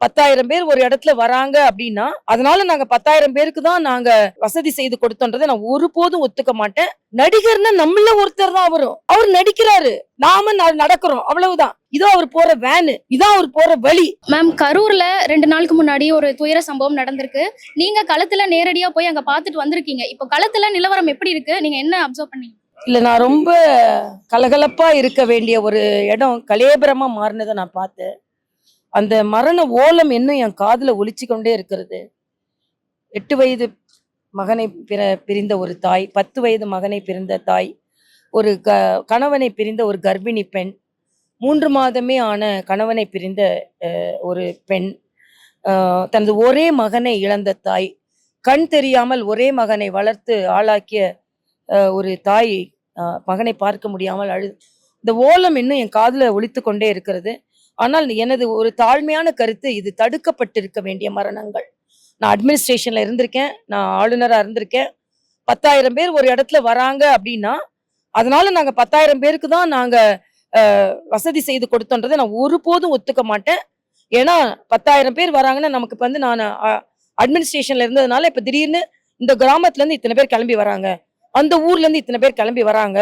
பத்தாயிரம் பேர் ஒரு இடத்துல வராங்க அப்படின்னா அதனால நாங்க பத்தாயிரம் பேருக்கு தான் நாங்க வசதி செய்து கொடுத்தோன்றதை நான் ஒருபோதும் ஒத்துக்க மாட்டேன். நடிகர்னா நம்மள ஒருத்தர் தான் அவரும் அவர் நடிக்கிறாரு. நாம நடக்கிறோம். அவ்வளவுதான். இதோ அவர் போற வேனு இதான் அவர் போற வழி. மேம் கரூர்ல ரெண்டு நாளுக்கு முன்னாடி ஒரு துயர சம்பவம் நடந்திருக்கு. நீங்க களத்துல நேரடியா போய் அங்க பாத்துட்டு வந்திருக்கீங்க. இப்போ களத்துல நிலவரம் எப்படி இருக்கு? நீங்க என்ன அப்சர்வ் பண்ணீங்க? இல்ல நான் ரொம்ப கலகலப்பா இருக்க வேண்டிய ஒரு இடம் கலேபரமா மாறினதை நான் பார்த்தேன். அந்த மரண ஓலம் இன்னும் என் காதுல ஒழிச்சு கொண்டே இருக்கிறது? எட்டு வயது மகனை பிற பிரிந்த ஒரு தாய் பத்து வயது மகனை பிரிந்த தாய் ஒரு க கணவனை பிரிந்த ஒரு கர்ப்பிணி பெண் மூன்று மாதமே ஆன கணவனை பிரிந்த ஒரு பெண் தனது ஒரே மகனை இழந்த தாய் கண் தெரியாமல் ஒரே மகனை வளர்த்து ஆளாக்கிய ஒரு தாய் மகனை பார்க்க முடியாமல் அழு இந்த ஓலம் இன்னும் என் காதில் ஒழித்து கொண்டே இருக்கிறது. ஆனால் எனது ஒரு தாழ்மையான கருத்து இது தடுக்கப்பட்டிருக்க வேண்டிய மரணங்கள். நான் அட்மினிஸ்ட்ரேஷன்ல இருந்திருக்கேன். நான் ஆளுநராக இருந்திருக்கேன். பத்தாயிரம் பேர் ஒரு இடத்துல வராங்க அப்படின்னா அதனால நாங்க பத்தாயிரம் பேருக்கு தான் நாங்க வசதி செய்து கொடுத்தோன்றதை நான் ஒருபோதும் ஒத்துக்க மாட்டேன். ஏன்னா பத்தாயிரம் பேர் வராங்கன்னா நமக்கு இப்போ வந்து நான் அட்மினிஸ்ட்ரேஷன்ல இருந்ததுனால இப்போ திடீர்னு இந்த கிராமத்துலேருந்து இத்தனை பேர் கிளம்பி வராங்க. அந்த ஊர்லேருந்து இத்தனை பேர் கிளம்பி வராங்க.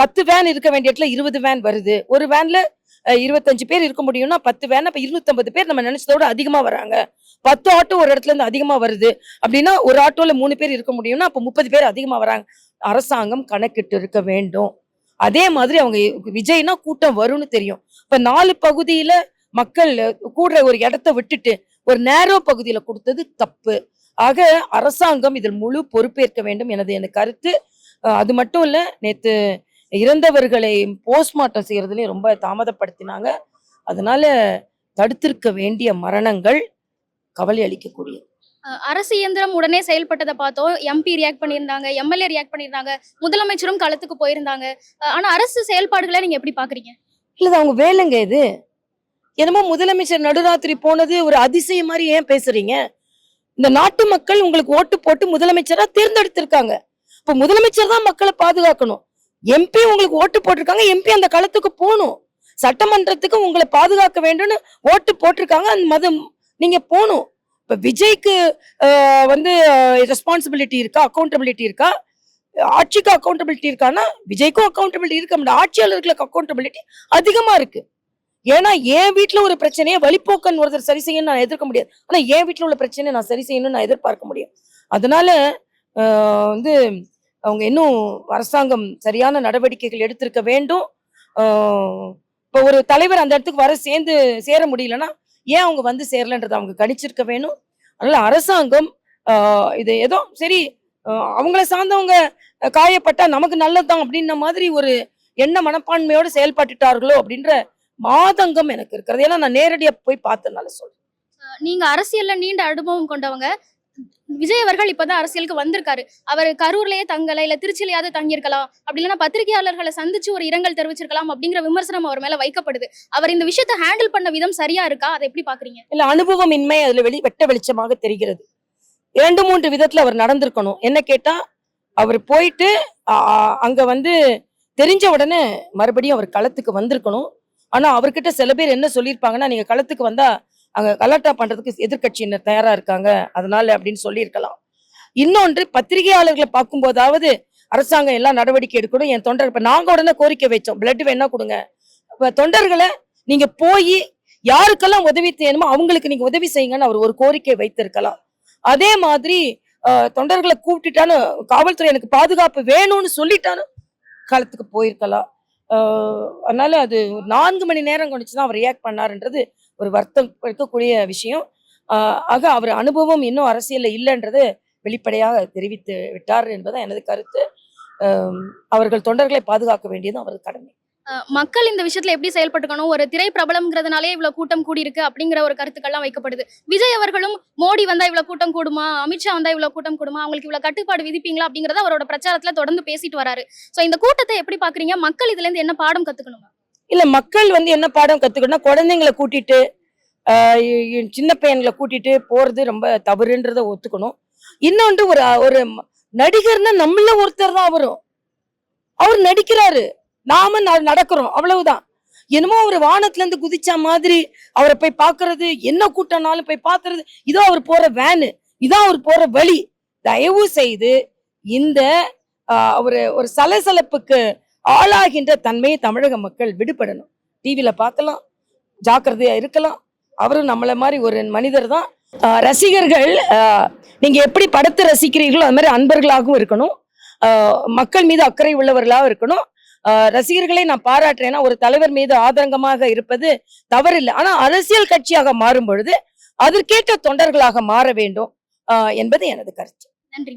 பத்து வேன் இருக்க வேண்டிய இடத்துல இருபது வேன் வருது. ஒரு வேனில் இருபத்தஞ்சு பேர் இருக்க முடியும்னா பத்து வேன் இப்போ இருநூத்தம்பது பேர் நம்ம நினைச்சதோட அதிகமா வராங்க. பத்து ஆட்டோ ஒரு இடத்துல இருந்து அதிகமா வருது. அப்படின்னா ஒரு ஆட்டோல மூணு பேர் இருக்க முடியும்னா அப்ப முப்பது பேர் அதிகமா வராங்க. அரசாங்கம் கணக்கிட்டு இருக்க வேண்டும். அதே மாதிரி அவங்க விஜய்னா கூட்டம் வரும்னு தெரியும். இப்ப நாலு பகுதியில மக்கள் கூடுற ஒரு இடத்த விட்டுட்டு ஒரு நேரோ பகுதியில கொடுத்தது தப்பு. ஆக அரசாங்கம் இதில் முழு பொறுப்பேற்க வேண்டும் எனது எனக்கு கருத்து. அது மட்டும் இல்ல நேத்து இறந்தவர்களை போஸ்ட்மார்ட்டம் செய்யறதுலயும் ரொம்ப தாமதப்படுத்தினாங்க. அதனால தடுத்திருக்க வேண்டிய மரணங்கள் கவலை அளிக்கக்கூடியது. அரசு இயந்திரம் உடனே செயல்பட்டதை பார்த்தோம். எம்பி ரியாக்ட் பண்ணியிருந்தாங்க எம்எல்ஏ ரியாக்ட் பண்ணியிருந்தாங்க முதலமைச்சரும் களத்துக்கு போயிருந்தாங்க. அஹ் ஆனா அரசு செயல்பாடுகளை நீங்க எப்படி பாக்குறீங்க? இல்ல அவங்க வேலைங்க இது. என்னமோ முதலமைச்சர் நடுராத்திரி போனது ஒரு அதிசயம் மாதிரி ஏன் பேசுறீங்க? இந்த நாட்டு மக்கள் உங்களுக்கு ஓட்டு போட்டு முதலமைச்சரா தேர்ந்தெடுத்திருக்காங்க. இப்ப முதலமைச்சர் தான் மக்களை பாதுகாக்கணும். எம்பி உங்களுக்கு ஓட்டு போட்டிருக்காங்க எம்பி அந்த களத்துக்கு போகணும். சட்டமன்றத்துக்கு உங்களை பாதுகாக்க வேண்டும்னு ஓட்டு போட்டிருக்காங்க அந்த மதம் நீங்க போகணும். இப்ப விஜய்க்கு வந்து ரெஸ்பான்சிபிலிட்டி இருக்கா அக்கௌண்டபிலிட்டி இருக்கா? ஆட்சிக்கு அக்கௌண்டபிலிட்டி இருக்கான்னா விஜய்க்கும் அக்கௌண்டபிலிட்டி இருக்க முடியாது ஆட்சியாளர்களுக்கு அக்கௌண்டபிலிட்டி அதிகமா இருக்கு. ஏன்னா என் வீட்டில் ஒரு பிரச்சனையை வழிப்போக்கன் ஒருத்தர் சரி செய்யணும்னு நான் எதிர்க்க முடியாது. ஆனால் என் வீட்டில் உள்ள பிரச்சனையை நான் சரி செய்யணும்னு நான் எதிர்பார்க்க முடியும். அதனால வந்து அவங்க இன்னும் அரசாங்கம் சரியான நடவடிக்கைகள் எடுத்திருக்க வேண்டும். இப்போ ஒரு தலைவர் அந்த இடத்துக்கு வர சேர்ந்து சேர முடியலன்னா ஏன் அவங்க வந்து சேரலன்றதை அவங்க கணிச்சிருக்க வேணும். அதனால அரசாங்கம் இது ஏதோ சரி அவங்கள சார்ந்தவங்க காயப்பட்டா நமக்கு நல்லதுதான் அப்படின்ன மாதிரி ஒரு என்ன மனப்பான்மையோடு செயல்பட்டுட்டார்களோ அப்படின்ற மாதங்கம் எனக்கு இருக்கிறது. ஏன்னா நான் நேரடியாக போய் பார்த்தனால சொல்றேன். நீங்க அரசியல்ல நீண்ட அனுபவம் கொண்டவங்க. விஜய் அவர்கள் இப்பதான் அரசியலுக்கு வந்திருக்காரு. அவர் கரூர்லயே தங்கல இல்ல திருச்சியிலயாவது தங்கியிருக்கலாம். அப்படி இல்லைன்னா பத்திரிகையாளர்களை சந்திச்சு ஒரு இரங்கல் தெரிவிச்சிருக்கலாம் அப்படிங்கிற விமர்சனம் அவர் மேல வைக்கப்படுது. அவர் இந்த விஷயத்தை ஹேண்டில் பண்ண விதம் சரியா இருக்கா? அதை எப்படி பாக்குறீங்க? இல்ல அனுபவம் இன்மை அதுல வெளி வெட்ட வெளிச்சமாக தெரிகிறது. இரண்டு மூன்று விதத்துல அவர் நடந்திருக்கணும். என்ன கேட்டா அவர் போயிட்டு அங்க வந்து தெரிஞ்ச உடனே மறுபடியும் அவர் களத்துக்கு வந்திருக்கணும். ஆனா அவர்கிட்ட சில பேர் என்ன சொல்லியிருப்பாங்கன்னா நீங்க களத்துக்கு வந்தா அங்கே கலாட்டா பண்ணுறதுக்கு எதிர்க்கட்சியினர் தயாராக இருக்காங்க. அதனால அப்படின்னு சொல்லியிருக்கலாம். இன்னொன்று பத்திரிகையாளர்களை பார்க்கும்போதாவது அரசாங்கம் எல்லாம் நடவடிக்கை எடுக்கணும். என் தொண்டர் இப்போ நாங்கள் உடனே கோரிக்கை வச்சோம். பிளட் வேணா கொடுங்க. இப்போ தொண்டர்களை நீங்கள் போய் யாருக்கெல்லாம் உதவி செய்யணுமோ அவங்களுக்கு நீங்கள் உதவி செய்யுங்கன்னு அவர் ஒரு கோரிக்கை வைத்திருக்கலாம். அதே மாதிரி தொண்டர்களை கூப்பிட்டுட்டான்னு காவல்துறை எனக்கு பாதுகாப்பு வேணும்னு சொல்லிட்டான்னு காலத்துக்கு போயிருக்கலாம். அதனால அது நான்கு மணி நேரம் கழிச்சு தான் அவர் ரியாக்ட் பண்ணாருன்றது ஒரு வருத்தம் இருக்கக்கூடிய விஷயம். ஆக அவர் அனுபவம் இன்னும் அரசியலில் இல்லைன்றது வெளிப்படையாக தெரிவித்து விட்டார் என்பது எனது கருத்து. அவர்கள் தொண்டர்களை பாதுகாக்க வேண்டியது அவரது கடமை. மக்கள் இந்த விஷயத்துல எப்படி செயல்பட்டுக்கணும்? ஒரு திரை பிரபலம்ங்கிறதுனாலே இவ்வளவு கூட்டம் கூடி இருக்கு அப்படிங்கிற ஒரு கருத்துக்கள்லாம் வைக்கப்படுது. விஜய் அவர்களும் மோடி வந்தா இவ்வளவு கூட்டம் கூடுமா? அமித்ஷா வந்தா இவ்வளவு கூட்டம் கூடுமா? அவங்களுக்கு இவ்வளவு கட்டுப்பாடு விதிப்பீங்களா அப்படிங்கறத அவரோட பிரச்சாரத்துல தொடர்ந்து பேசிட்டு வராரு. சோ இந்த கூட்டத்தை எப்படி பாக்குறீங்க? மக்கள் இதுல இருந்து என்ன பாடம் கத்துக்கணும்? இல்ல மக்கள் வந்து என்ன பாடம் கத்துக்கணும்னா குழந்தைங்களை கூட்டிட்டு சின்ன பையன்களை கூட்டிட்டு போறது ரொம்ப தவறுன்றத ஒத்துக்கணும். இன்னொன்று ஒரு ஒரு நடிகர்னா நம்மள ஒருத்தர் தான் அவரும். அவர் நடிக்கிறாரு. நாம ந- நடக்கிறோம். அவ்வளவுதான். என்னமோ அவர் வானத்துல இருந்து குதிச்ச மாதிரி அவரை போய் பாக்குறது என்ன கூட்டம்னாலும் போய் பாக்குறது இதோ அவர் போற வேனு இதான் அவர் போற வழி. தயவு செய்து இந்த ஒரு ஒரு சலசலப்புக்கு ஆளாகின்ற தன்மையை தமிழக மக்கள் விடுபடணும். டிவியில பார்க்கலாம். ஜாக்கிரதையா இருக்கலாம். அவரும் நம்மள மாதிரி ஒரு மனிதர் தான். ரசிகர்கள் நீங்கள் நீங்க எப்படி படத்தை ரசிக்கிறீர்களோ அது மாதிரி அன்பர்களாகவும் இருக்கணும். ஆஹ், மக்கள் மீது அக்கறை உள்ளவர்களாகவும் இருக்கணும். ரசிகர்களை நான் பாராட்டுறேன்னா ஒரு தலைவர் மீது ஆதங்கமாக இருப்பது தவறில்லை. ஆனா அரசியல் கட்சியாக மாறும் பொழுது அதற்கேற்ற தொண்டர்களாக மாற வேண்டும் ஆஹ், என்பது எனது கருத்து. நன்றி.